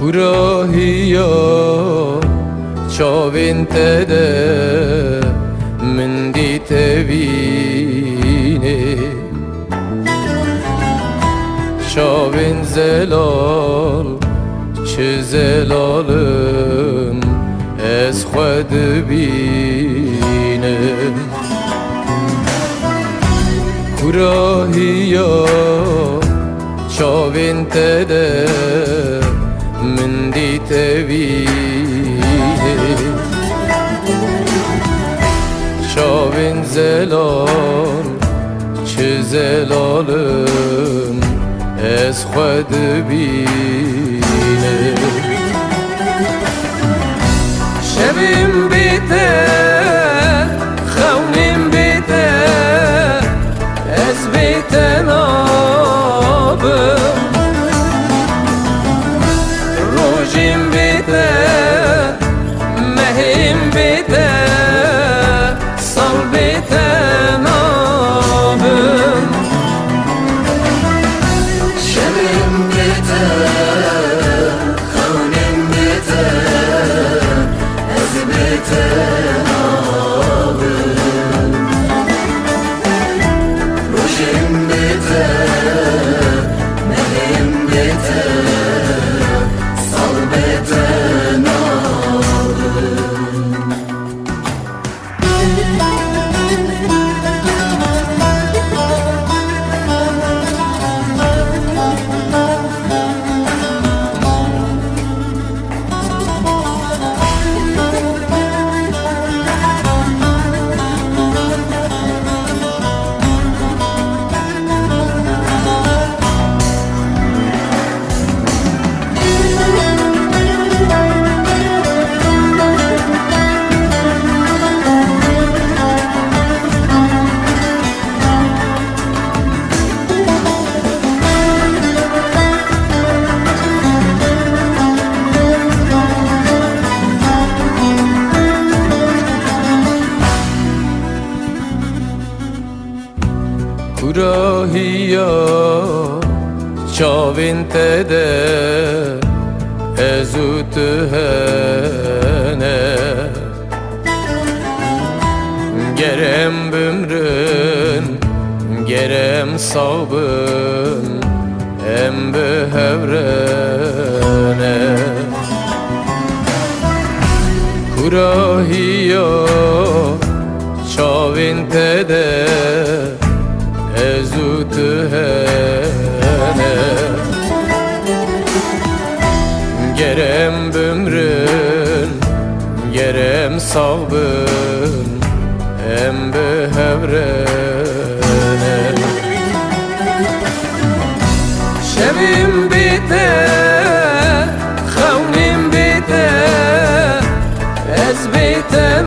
Kurahia Çavinte de Min ditevine Şavin zelal Çi zelalın Ez xwed Çavin te de Min ditevine Şavin zelal Çi zelalın Ez xwed bînim Şevim bite Rojim bite Kurahia Çavin te de Ezut hene Gerem bümrün Gerem savbın Em hevrene Kurahia Çavin te de Gerem salgın Em behevrener Şevim biter.